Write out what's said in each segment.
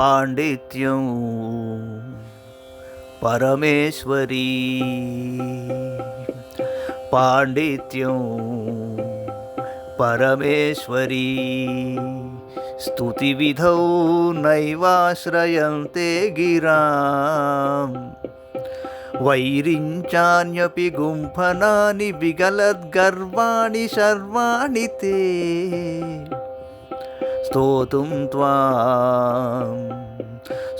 పాండిత్యం. పరమేశ్వరీ. పాండిత్యం పరమేశ్వరీ. స్తుతివిధౌ నైవాశ్రయంతే గిరాం. వైరించాన్యపి గుంఫనాని విగలద్గర్వాణి సర్వాణి తే. స్తోతుం త్వాం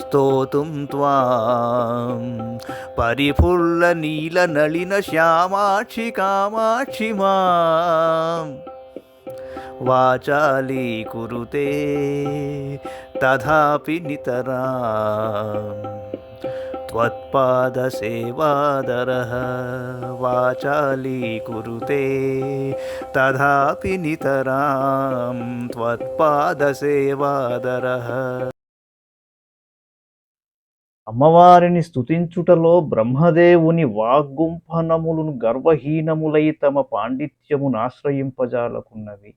స్తోతుం త్వాం. పరిఫుల్ల నీల నళిన శ్యామాక్షి కామాక్షి మాం. వాచాలీకురుతే తథాపి నితరాం. त्वत्पादसेवादरः वाचालीकुरुते तथापि नितरां त्वत्पादसेवादरः అమ్మవారిని స్తుతించుటలో బ్రహ్మదేవుని వాగ్గుంఫనములను గర్వహీనములై తమ పాండిత్యమును ఆశ్రయింపజాలకున్నవి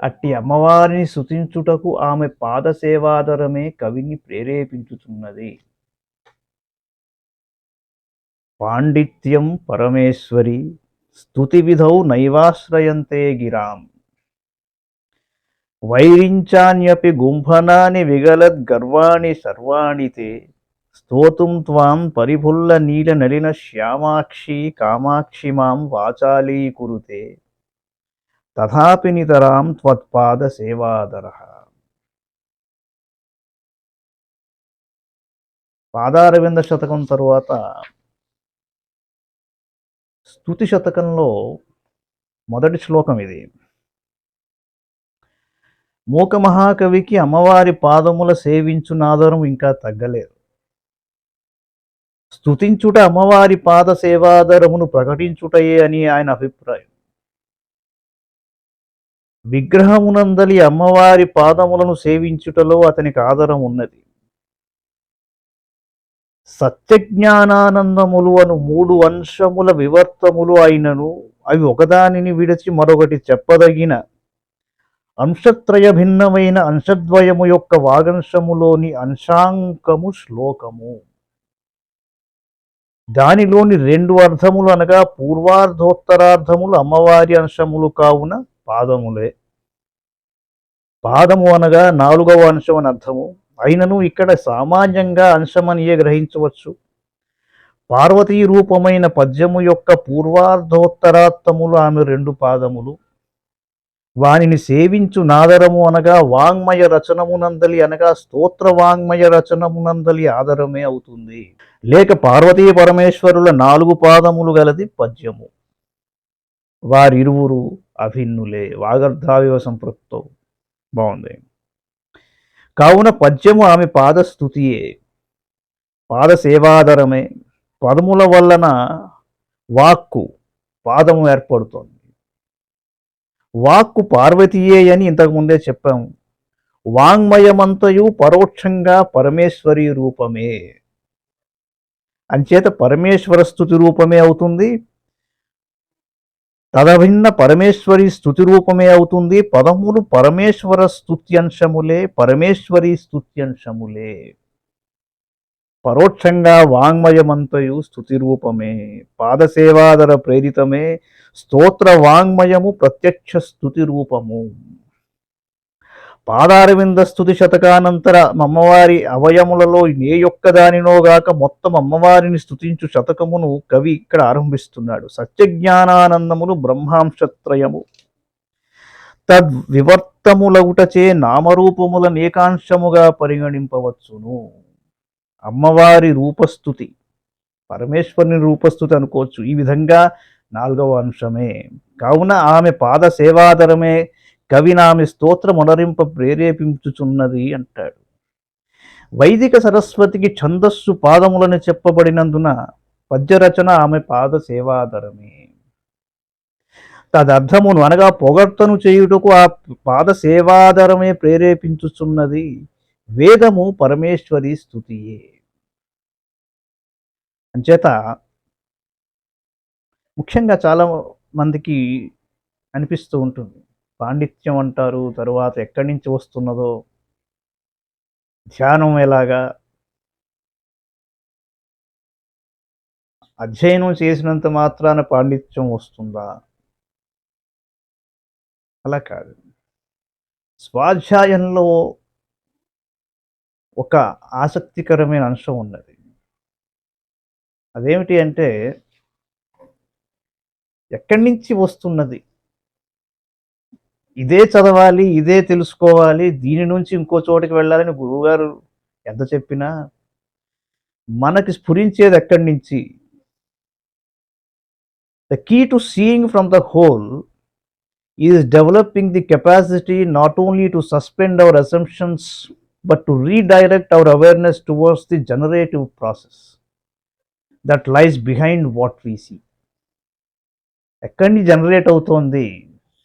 అట్టి అమ్మవారిని స్తుతించుటకు ఆమె పాదసేవాదరమే కవిని ప్రేరేపించుతున్నది పాండిత్యం పరమేశ్వరి స్తుతి విధౌ నైవాశ్రయంతే గిరాం. వైరించాన్యపి గుంఫనాని విగలద్ గర్వాణి సర్వాణి తే స్తోతుం త్వాం పరిఫుల్ల నీల నలిన శ్యామాక్షి కామాక్షి మాం వాచాలీకురుతే తథాపి నితరాం త్వత్పాద సేవాదర. పాదారవింద శతకం తరువాత స్తుతి శతకంలో మొదటి శ్లోకం ఇది. మూక మహాకవికి అమ్మవారి పాదముల సేవించునాదరం ఇంకా తగ్గలేదు. స్థుతించుట అమ్మవారి పాద సేవాదరమును ప్రకటించుటయే అని ఆయన అభిప్రాయం. విగ్రహమునందలి అమ్మవారి పాదములను సేవించుటలో అతనికి ఆదరం ఉన్నది. సత్యజ్ఞానానందములు అను మూడు అంశముల వివర్తములు అయినను అవి ఒకదానిని విడిచి మరొకటి చెప్పదగిన. అంశత్రయ భిన్నమైన అంశద్వయము యొక్క వాగంశములోని అంశాంకము శ్లోకము. దానిలోని రెండు అర్థములు అనగా పూర్వార్ధోత్తరార్థములు అమ్మవారి అంశములు కావున పాదములే. పాదము అనగా నాలుగవ అంశం అని అర్థము. అయినను ఇక్కడ సామాన్యంగా అంశమనియే గ్రహించవచ్చు. పార్వతీ రూపమైన పద్యము యొక్క పూర్వార్ధోత్తరాత్తములు ఆమె రెండు పాదములు. వానిని సేవించు నాదరము అనగా వాంగ్మయ రచనమునందలి అనగా స్తోత్ర వాంగ్మయ రచనమునందలి ఆదరమే అవుతుంది. లేక పార్వతీ పరమేశ్వరుల నాలుగు పాదములు గలది పద్యము. వారిరువురు అభిన్నులే వాగర్ధావివ సంపృక్తో బాగుంది. కావున పద్యము ఆమె పాదస్థుతియే పాద సేవాదరమే పదముల వలన వాక్కు పాదము ఏర్పడుతోంది. వాక్కు పార్వతీయే అని ఇంతకుముందే చెప్పాము. వాంగ్మయమంతయు పరోక్షంగా పరమేశ్వరి రూపమే. అంచేత పరమేశ్వర స్థుతి రూపమే అవుతుంది. తదభిన్న పరమేశ్వరి స్థుతి రూపమే అవుతుంది. పదమూడు పరమేశ్వర స్థుత్యంశములే పరమేశ్వరి స్థుత్యంశములే పరోక్షంగా వాంగ్మయమంతయు స్థుతి రూపమే. పాదసేవాదర ప్రేరితమే స్తోత్ర వాంగ్మయము ప్రత్యక్ష స్థుతి రూపము. పాదారవింద స్థుతి శతకానంతర అమ్మవారి అవయములలో ఏ యొక్క దానినోగాక మొత్తం అమ్మవారిని స్థుతించు శతకమును కవి ఇక్కడ ఆరంభిస్తున్నాడు. సత్యజ్ఞానానందములు బ్రహ్మాంశత్రయము. తద్వివర్తములగుటచే నామరూపముల ఏకాంశముగా పరిగణింపవచ్చును. అమ్మవారి రూపస్థుతి. పరమేశ్వరుని రూపస్థుతి అనుకోవచ్చు. ఈ విధంగా నాలుగవ అంశమే. కావున ఆమె పాద సేవాదరమే కవినామె స్తోత్రం ఉనరింప ప్రేరేపించుచున్నది అంటాడు. వైదిక సరస్వతికి ఛందస్సు పాదములని చెప్పబడినందున పద్యరచన ఆమె పాద సేవాధరమే తదర్థమును అనగా పొగడ్తను చేయుటకు ఆ పాద సేవాధరమే ప్రేరేపించుచున్నది వేదము పరమేశ్వరి స్థుతియే. అంచేత ముఖ్యంగా చాలా మందికి అనిపిస్తూ ఉంటుంది. పాండిత్యం అంటారు తరువాత ఎక్కడి నుంచి వస్తున్నదో ధ్యానం ఎలాగా? అధ్యయనం చేసినంత మాత్రాన పాండిత్యం వస్తుందా? అలా కాదు. స్వాధ్యాయంలో ఒక ఆసక్తికరమైన అంశం ఉన్నది. అదేమిటి అంటే ఎక్కడి నుంచి వస్తున్నది? ఇదే చదవాలి ఇదే తెలుసుకోవాలి దీని నుంచి ఇంకో చోటికి వెళ్ళాలని గురువుగారు ఎంత చెప్పినా మనకి స్ఫురించేది ఎక్కడి నుంచి? The key to seeing from the whole is developing the capacity not only to suspend our assumptions but to redirect our awareness towards the generative process that lies behind what we see ఎక్కడి నుంచి generate అవుతోంది?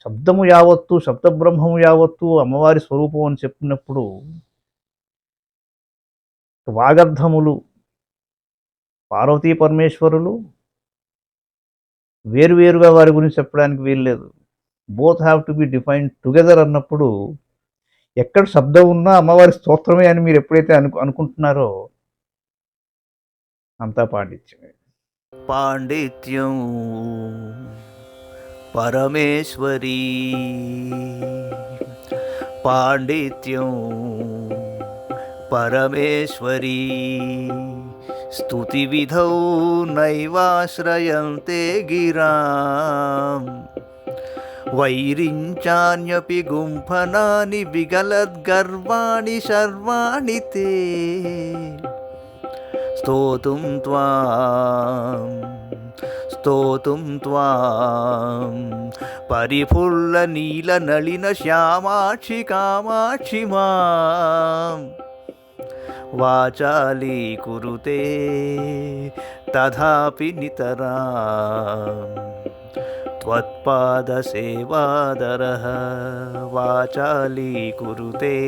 శబ్దము యావత్తు శబ్దబ్రహ్మము యావత్తు అమ్మవారి స్వరూపం అని చెప్పినప్పుడు వాగర్ధములు పార్వతీ పరమేశ్వరులు వేరువేరుగా వారి గురించి చెప్పడానికి వీల్లేదు. Both have to be defined together అన్నప్పుడు ఎక్కడ శబ్దం ఉన్నా అమ్మవారి స్తోత్రమే అని మీరు ఎప్పుడైతే అను అనుకుంటున్నారో అంతా పాండిత్యమే. పాండిత్యం. పరమేశ్వరీ పాండిత్యం పరమేశ్వరీ స్తుతివిధౌ నైవాశ్రయంతే గిరాం వైరించాన్యపి గుంఫనాని విగలద్గర్వాణి శర్వాణి తే స్తోతుం త్వాం स्तोतुं त्वां। परिफुल्लनीलनलिनश्यामाक्षि कामाक्षि माम् वाचाली कुरुते तथापि नितरा। त्वत्पादसेवादरः वाचाली कुरुते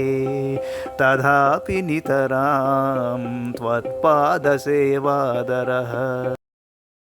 तथापि नितरां। त्वत्पादसेवादरः